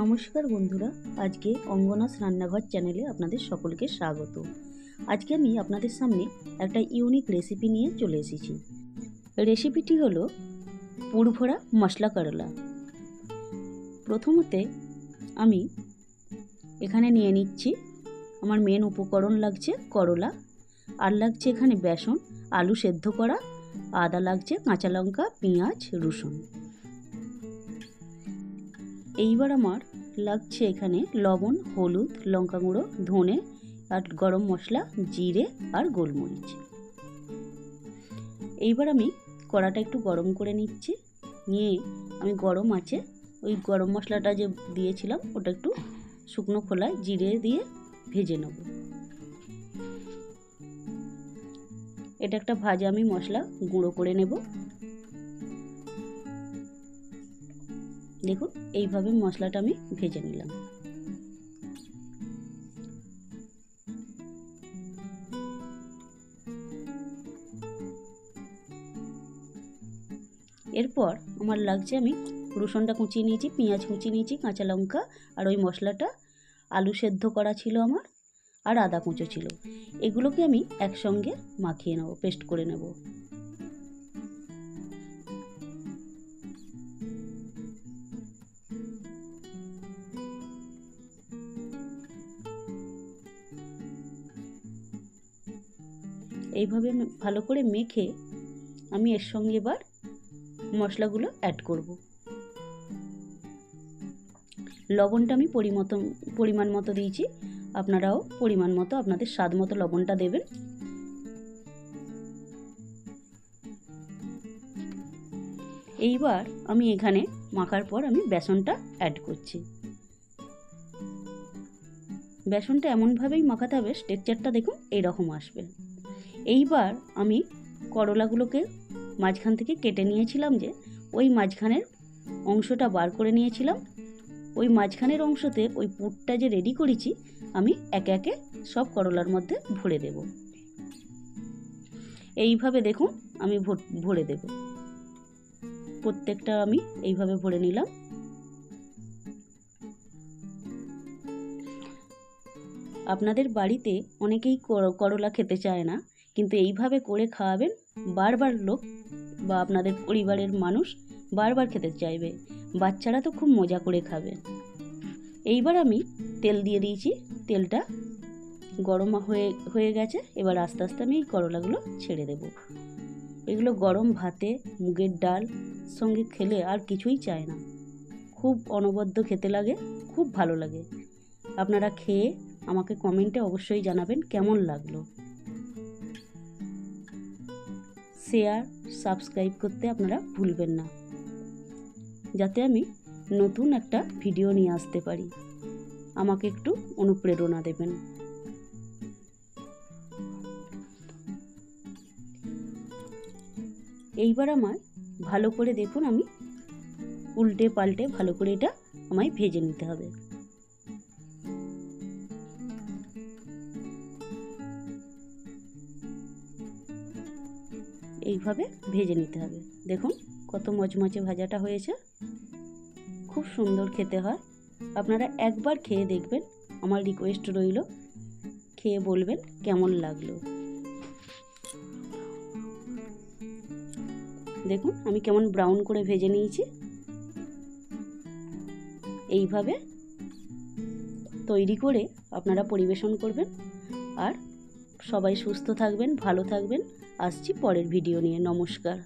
নমস্কার বন্ধুরা, আজকে অঙ্গনাস রান্নাঘর চ্যানেলে আপনাদের সকলকে স্বাগত। আজকে আমি আপনাদের সামনে একটা ইউনিক রেসিপি নিয়ে চলে এসেছি। রেসিপিটি হলো পুরভরা মশলা করলা। প্রথমতে আমি এখানে নিয়ে নিচ্ছি, আমার মেন উপকরণ লাগছে করলা, আর লাগছে এখানে বেসন, আলু সেদ্ধ করা, আদা লাগছে কাঁচা লঙ্কা, পেঁয়াজ, রসুন। এইবার আমার লাগছে এখানে লবণ, হলুদ, লঙ্কা গুঁড়ো, ধনে আর গরম মশলা, জিরে আর গোলমরিচ। এইবার আমি কড়াটা একটু গরম করে নিচ্ছি। নিয়ে আমি গরম আছে, ওই গরম মশলাটা যে দিয়েছিলাম, ওটা একটু শুকনো খোলায় জিরে দিয়ে ভেজে নেব। এটা একটা ভাজা আমি মশলা গুঁড়ো করে নেব। দেখুন, এইভাবে মশলাটা আমি ভেজে নিলাম। এরপর আমার লাগছে আমি রসুনটা কুচিয়ে নিয়েছি, পেঁয়াজ কুচিয়ে নিয়েছি, কাঁচা লঙ্কা আর ওই মশলাটা। আলু সেদ্ধ করা ছিল আমার আর আদা কুঁচো ছিল। এগুলোকে আমি একসঙ্গে মাখিয়ে নেব, পেস্ট করে নেব। এইভাবে ভালো করে মেখে আমি এর সঙ্গে এবার মশলাগুলো অ্যাড করব। লবণটা আমি পরিমত পরিমাণ মতো দিয়েছি। আপনারাও পরিমাণ মতো আপনাদের স্বাদ মতো লবণটা দেবেন। এইবার আমি এখানে মাখার পর আমি বেসনটা অ্যাড করছি। বেসনটা এমনভাবেই মাখাতে হবে টেক্সচারটা দেখুন এইরকম আসবে। এইবার আমি করলাগুলোকে মাঝখান থেকে কেটে নিয়েছিলাম যে, ওই মাঝখানের অংশটা বার করে নিয়েছিলাম। ওই মাঝখানের অংশতে ওই পুরটা যে রেডি করেছি, আমি একে একে সব করলার মধ্যে ভরে দেব। এইভাবে দেখুন, আমি ভরে দেব। প্রত্যেকটা আমি এইভাবে ভরে নিলাম। আপনাদের বাড়িতে অনেকেই করলা খেতে চায় না। কিন্তু এইভাবে করে খাওয়াবেন, বারবার লোক বা আপনাদের পরিবারের মানুষ বারবার খেতে চাইবে। বাচ্চারা তো খুব মজা করে খাবে। এইবার আমি তেল দিয়ে দিয়েছি, তেলটা গরম হয়ে হয়ে গেছে। এবার আস্তে আস্তে আমি এই করলাগুলো ছেড়ে দেব। এগুলো গরম ভাতে, মুগের ডাল সঙ্গে খেলে আর কিছুই চায় না। খুব অনবদ্য খেতে লাগে, খুব ভালো লাগে। আপনারা খেয়ে আমাকে কমেন্টে অবশ্যই জানাবেন কেমন লাগল। শেয়ার সাবস্ক্রাইব করতে আপনারা ভুলবেন না। যাতে আমি নতুন একটা ভিডিও নিয়ে আসতে পারি। আমাকে একটু অনুপ্রেরণা দেবেন। এইবার আমার ভালো করে দেখুন আমি উল্টে পাল্টে ভালো করে এটা আমায় ভেজে নিতে হবে। এইভাবে ভেজে নিতে হবে। দেখুন কত মচমচে ভাজাটা হয়েছে। খুব সুন্দর খেতে হয়। আপনারা একবার খেয়ে দেখবেন। আমার রিকোয়েস্ট রইল। খেয়ে বলবেন কেমন লাগল। দেখুন আমি কেমন ব্রাউন করে ভেজে নিয়েছি। এইভাবে তৈরি করে আপনারা পরিবেশন করবেন। আর সবাই সুস্থ থাকবেন ভালো থাকবেন। আসছি পরের ভিডিও নিয়ে। নমস্কার।